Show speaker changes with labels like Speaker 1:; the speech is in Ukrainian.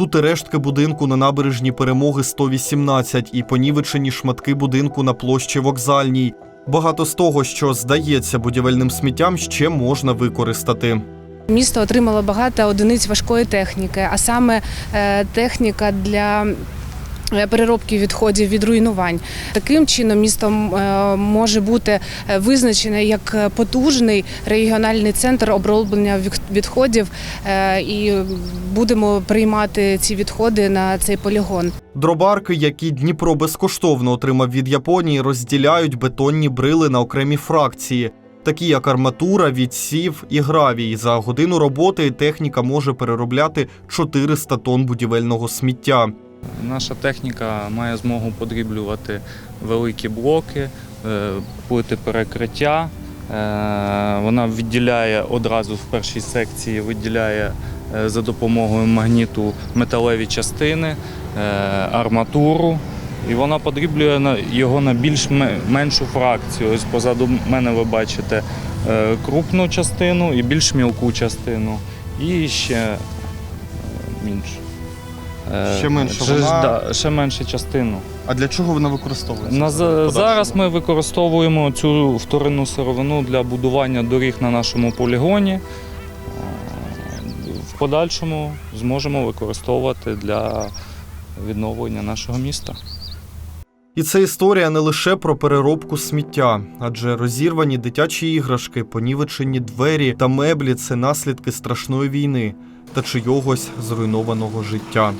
Speaker 1: Тут і рештки будинку на набережні перемоги 118 і понівечені шматки будинку на площі вокзальній. Багато з того, що здається будівельним сміттям, ще можна використати.
Speaker 2: Місто отримало багато одиниць важкої техніки, а саме е, техніка для переробки відходів від руйнувань. Таким чином місто е, може бути е, визначене як потужний регіональний центр оброблення відходів е, і будемо приймати ці відходи на цей полігон.
Speaker 1: Дробарки, які Дніпро безкоштовно отримав від Японії, розділяють бетонні брили на окремі фракції, такі як арматура, відсів і гравій. За годину роботи техніка може переробляти 400 тонн будівельного сміття.
Speaker 3: Наша техніка має змогу подріблювати великі блоки, е, плити перекриття. Е, Вона відділяє одразу в першій секції, виділяє е, за допомогою магніту металеві частини, е, арматуру. І вона подріблює його на більш меншу фракцію. Ось позаду мене ви бачите е, крупну частину і більш мілку частину. І ще е, меншу. Е,
Speaker 1: Ще менше
Speaker 3: ще,
Speaker 1: вона-
Speaker 3: да, ще менше частину.
Speaker 1: А для чого вона використовується?
Speaker 3: На, за- зараз ми використовуємо цю вторинну сировину для будування доріг на нашому полігоні. Е, В подальшому зможемо використовувати для відновлення нашого міста.
Speaker 1: І це історія не лише про переробку сміття, адже розірвані дитячі іграшки, понівечені двері та меблі це наслідки страшної війни та чийогось зруйнованого життя.